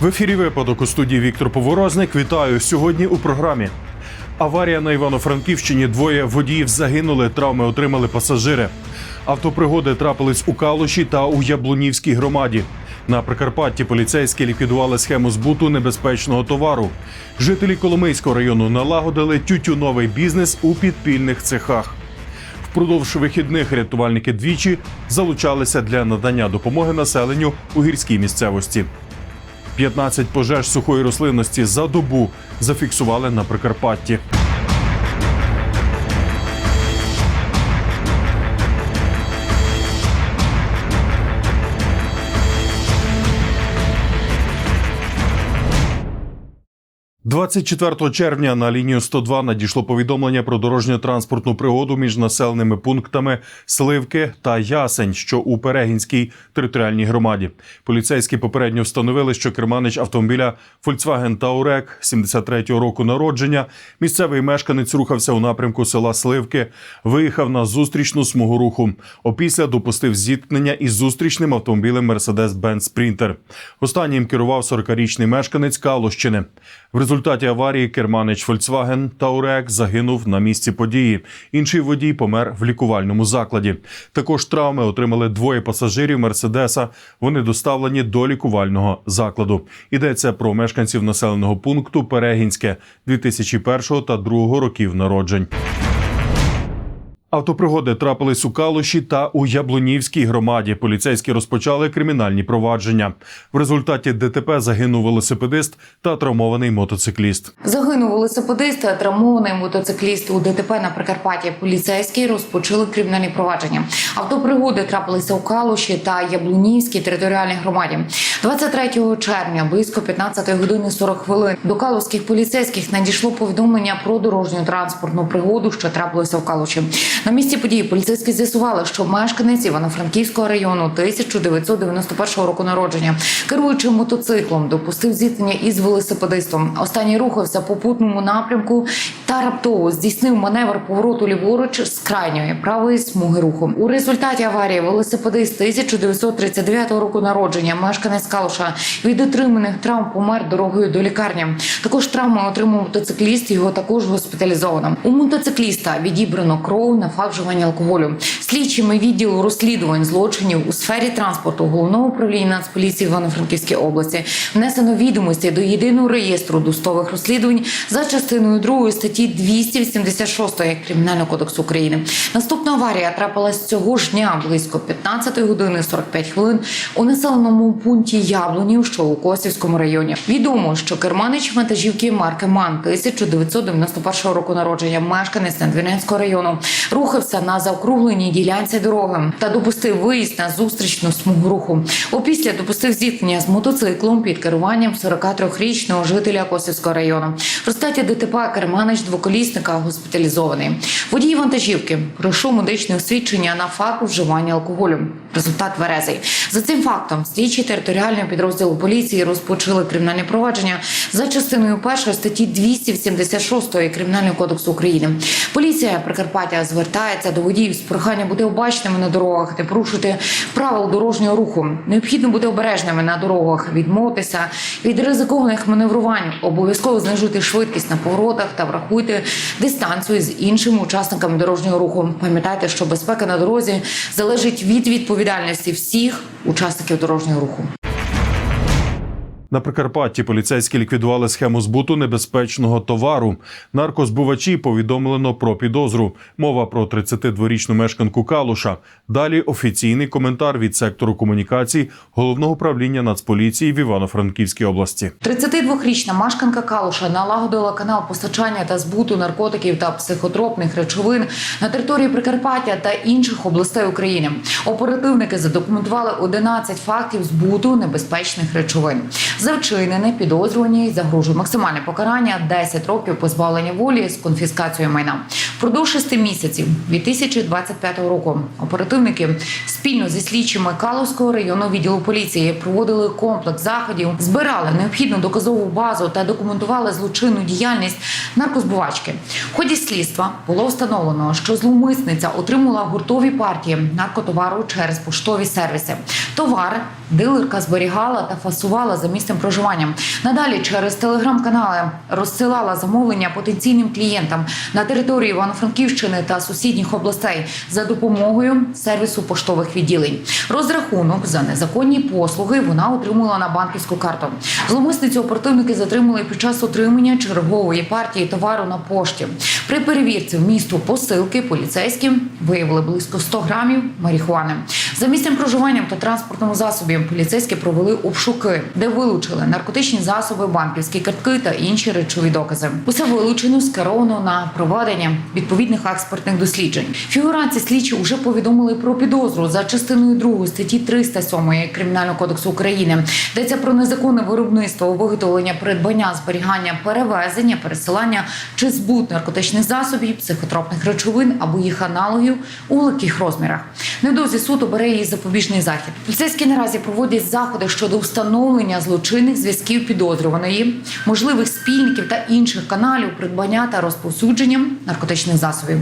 В ефірі випадок у студії Віктор Поворозник. Вітаю сьогодні у програмі. Аварія на Івано-Франківщині. Двоє водіїв загинули, травми отримали пасажири. Автопригоди трапились у Калуші та у Яблунівській громаді. На Прикарпатті поліцейські ліквідували схему збуту небезпечного товару. Жителі Коломийського району налагодили тютюновий бізнес у підпільних цехах. Впродовж вихідних рятувальники двічі залучалися для надання допомоги населенню у гірській місцевості. 15 пожеж сухої рослинності за добу зафіксували на Прикарпатті. – 24 червня на лінію 102 надійшло повідомлення про дорожньо-транспортну пригоду між населеними пунктами Сливки та Ясень, що у Перегінській територіальній громаді. Поліцейські попередньо встановили, що керманич автомобіля Volkswagen Touareg 73-го року народження. Місцевий мешканець рухався у напрямку села Сливки, виїхав на зустрічну смугу руху. Опісля допустив зіткнення із зустрічним автомобілем Mercedes-Benz Sprinter. Останнім керував 40-річний мешканець Калущини. В результаті аварії керманич Volkswagen Touareg загинув на місці події. Інший водій помер в лікувальному закладі. Також травми отримали двоє пасажирів Мерседеса. Вони доставлені до лікувального закладу. Йдеться про мешканців населеного пункту Перегінське 2001 та 2002 років народжень. Автопригоди трапились у Калуші та у Яблунівській громаді. Поліцейські розпочали кримінальні провадження. В результаті ДТП загинув велосипедист та травмований мотоцикліст. Загинув велосипедист, а травмований мотоцикліст у ДТП на Прикарпатті. Поліцейські розпочали кримінальні провадження. Автопригоди трапилися у Калуші та Яблунівській територіальній громаді. 23 червня, близько 15 години 40 хвилин. До калузьких поліцейських надійшло повідомлення про дорожню транспортну пригоду, що трапилося в Калуші. На місці події поліцейські з'ясували, що мешканець Івано-Франківського району 1991 року народження, керуючи мотоциклом, допустив зіткнення із велосипедистом. Останній рухався по путному напрямку та раптово здійснив маневр повороту ліворуч з крайньої правої смуги руху. У результаті аварії велосипедист 1939 року народження, мешканець Калуша від отриманих травм помер дорогою до лікарні. Також травми отримав мотоцикліст. Його також госпіталізовано. У мотоцикліста відібрано кров на факт алкоголю. Слідчими відділу розслідувань злочинів у сфері транспорту головного управління Нацполіції в Івано-Франківській області внесено відомості до єдиного реєстру досудових розслідувань за частиною 2 статті 286 Кримінального кодексу України. Наступна аварія трапилась цього ж дня близько 15 години 45 хвилин у населеному пункті Яблунів, що у Косівському районі. Відомо, що керманич вантажівки марки МАН 1991 року народження, мешканець Надвірнянського району, рухався на заокругленій ділянці дороги та допустив виїзд на зустрічну смугу руху. Опісля допустив зіткнення з мотоциклом під керуванням 43-річного жителя Косівського району. В результаті ДТП керманич двоколісника госпіталізований. Водій вантажівки пройшов медичне освідчення на факт вживання алкоголю. Результат тверезий. За цим фактом слідчі територіального підрозділу поліції розпочали кримінальне провадження за частиною першої статті 286 Кримінального кодексу України. Поліція Прикарпаття звертається до водіїв з проханням бути обачними на дорогах, не порушити правил дорожнього руху. Необхідно бути обережними на дорогах, відмовитися від ризикованих маневрувань, обов'язково знижуйте швидкість на поворотах та врахуйте дистанцію з іншими учасниками дорожнього руху. Пам'ятайте, що безпека на дорозі залежить від відповідальності всіх учасників дорожнього руху. На Прикарпатті поліцейські ліквідували схему збуту небезпечного товару. Наркозбувачі повідомлено про підозру. Мова про 32-річну мешканку Калуша. Далі офіційний коментар від сектору комунікацій головного управління Нацполіції в Івано-Франківській області. 32-річна мешканка Калуша налагодила канал постачання та збуту наркотиків та психотропних речовин на території Прикарпаття та інших областей України. Оперативники задокументували 11 фактів збуту небезпечних речовин. За вчинене підозрювані загрожує максимальне покарання 10 років позбавлення волі з конфіскацією майна. Впродовж 6 місяців 2025 року оперативники спільно зі слідчими Калузького районного відділу поліції проводили комплекс заходів, збирали необхідну доказову базу та документували злочинну діяльність наркозбувачки. В ході слідства було встановлено, що зловмисниця отримала гуртові партії наркотовару через поштові сервіси. Товар дилерка зберігала та фасувала за місцем проживання. Надалі через телеграм-канали розсилала замовлення потенційним клієнтам на території Івано-Франківщини та сусідніх областей за допомогою сервісу поштових відділень. Розрахунок за незаконні послуги вона отримала на банківську карту. Зломисницю оперативники затримали під час отримання чергової партії товару на пошті. При перевірці в місту посилки поліцейські виявили близько 100 грамів марихуани. За місцем проживання та транспортному засобі поліцейські провели обшуки, де вилучили наркотичні засоби, банківські картки та інші речові докази. Усе вилучено скеровано на проведення відповідних експертних досліджень. Фігуранці слідчі вже повідомили про підозру за частиною 2 статті 307 Кримінального кодексу України. Йдеться про незаконне виробництво, виготовлення, придбання, зберігання, перевезення, пересилання чи збут наркотичних засобів, психотропних речовин або їх аналогів у великих розмірах. Невдовзі суд обере її запобіжний захід. Поліцейські наразі проводять заходи щодо встановлення злочинних зв'язків підозрюваної, можливих спільників та інших каналів придбання та розповсюдження наркотичних засобів.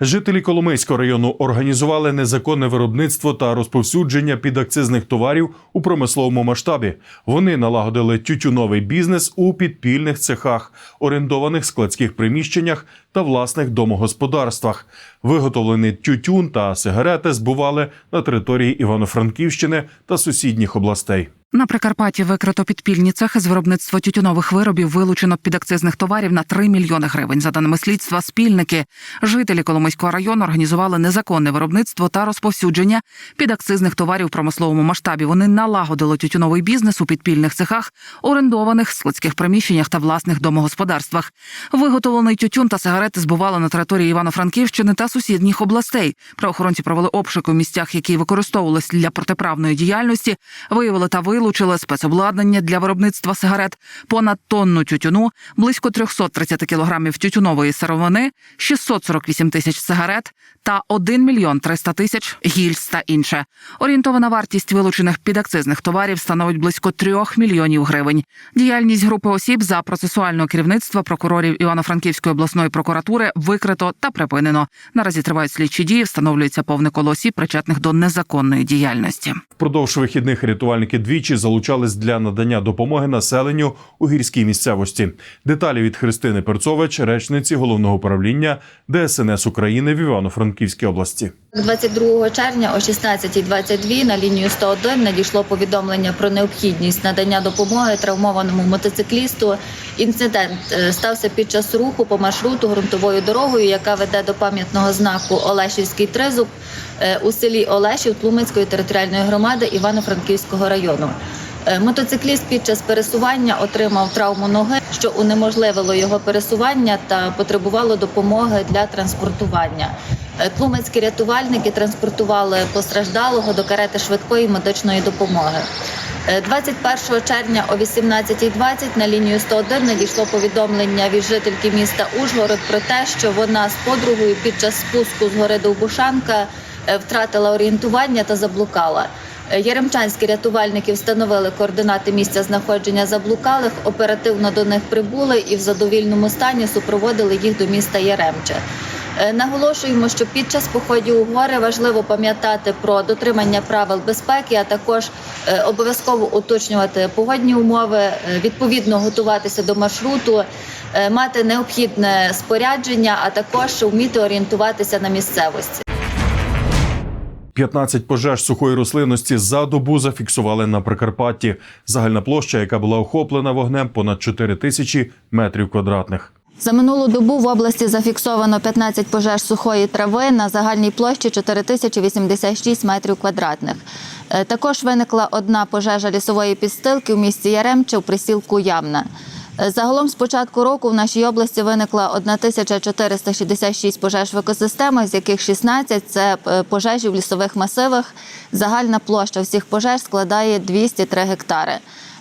Жителі Коломийського району організували незаконне виробництво та розповсюдження підакцизних товарів у промисловому масштабі. Вони налагодили тютюновий бізнес у підпільних цехах, орендованих складських приміщеннях та власних домогосподарствах. Виготовлений тютюн та сигарети збували на території Івано-Франківщини та сусідніх областей. На Прикарпатті викрито підпільні цехи з виробництва тютюнових виробів, вилучено підакцизних товарів на 3 мільйони гривень. За даними слідства, спільники жителі Коломийського району організували незаконне виробництво та розповсюдження підакцизних товарів в промисловому масштабі. Вони налагодили тютюновий бізнес у підпільних цехах, орендованих складських приміщеннях та власних домогосподарствах. Виготовлений тютюн та сигарети збували на території Івано-Франківщини та сусідніх областей. Правоохоронці провели обшуки у місцях, які використовувалися для протиправної діяльності, виявили та вилучили спецобладнання для виробництва сигарет, понад тонну тютюну, близько 330 кілограмів тютюнової сировини, 648 тисяч сигарет та 1 мільйон 300 тисяч гільз та інше. Орієнтована вартість вилучених підакцизних товарів становить близько 3 мільйонів гривень. Діяльність групи осіб за процесуального керівництва прокурорів Івано-Франківської обласної прокуратури викрито та припинено. Наразі тривають слідчі дії, встановлюється повне коло осіб, причетних до незаконної діяльності. Впродовж вихідних рятувальники двічі залучались для надання допомоги населенню у гірській місцевості. Деталі від Христини Перцович, речниці головного управління ДСНС України в Івано-Франківській області. 22 червня о 16.22 на лінію 101 надійшло повідомлення про необхідність надання допомоги травмованому мотоциклісту. Інцидент е, стався під час руху по маршруту ґрунтовою дорогою, яка веде до пам'ятного знаку Олешівський тризуб е, у селі Олешів Тлумацької територіальної громади Івано-Франківського району. Е, Мотоцикліст під час пересування отримав травму ноги, що унеможливило його пересування та потребувало допомоги для транспортування. Е, Тлумацькі рятувальники транспортували постраждалого до карети швидкої медичної допомоги. Е, 21 червня о 18.20 на лінію 101 надійшло повідомлення від жительки міста Ужгород про те, що вона з подругою під час спуску з гори Довбушанка е, втратила орієнтування та заблукала. Е, Яремчанські рятувальники встановили координати місця знаходження заблукалих, оперативно до них прибули і в задовільному стані супроводили їх до міста Яремче. Е, Наголошуємо, що під час походів у гори важливо пам'ятати про дотримання правил безпеки, а також е, обов'язково уточнювати погодні умови, е, відповідно готуватися до маршруту, мати необхідне спорядження, а також вміти орієнтуватися на місцевості. 15 пожеж сухої рослинності за добу зафіксували на Прикарпатті. Загальна площа, яка була охоплена вогнем, понад 4 тисячі метрів квадратних. За минулу добу в області зафіксовано 15 пожеж сухої трави на загальній площі 4086 метрів квадратних. Е, Також виникла одна пожежа лісової підстилки в місті Яремче в присілку Ямна. Е, Загалом з початку року в нашій області виникла 1466 пожеж в екосистемах, з яких 16 – це е, пожежі в лісових масивах. Загальна площа всіх пожеж складає 203 гектари.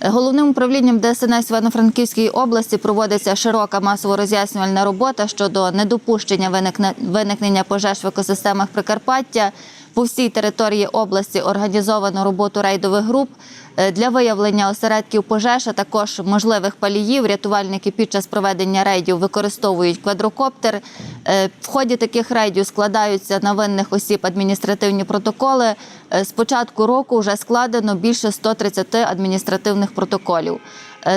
Е, Головним управлінням ДСНС Івано-Франківської області проводиться широка масово-роз'яснювальна робота щодо недопущення виникне- виникнення пожеж в екосистемах Прикарпаття. По всій території області організовано роботу рейдових груп е, для виявлення осередків пожеж, а також можливих паліїв. Рятувальники під час проведення рейдів використовують квадрокоптер. Е, В ході таких рейдів складаються на винних осіб адміністративні протоколи. Е, З початку року вже складено більше 130 адміністративних протоколів.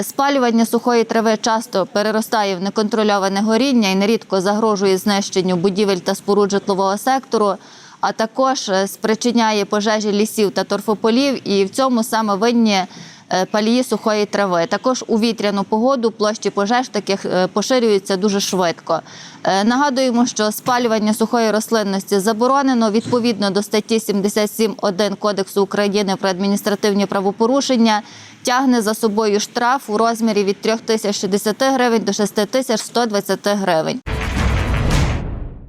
Спалювання сухої трави часто переростає в неконтрольоване горіння і нерідко загрожує знищенню будівель та споруд житлового сектору, а також е, спричиняє пожежі лісів та торфополів, і в цьому саме винні е, палії сухої трави. Також у вітряну погоду площі пожеж таких е, поширюються дуже швидко. Нагадуємо, що спалювання сухої рослинності заборонено відповідно до статті 77.1 Кодексу України про адміністративні правопорушення. Тягне за собою штраф у розмірі від 3060 гривень до 6120 гривень.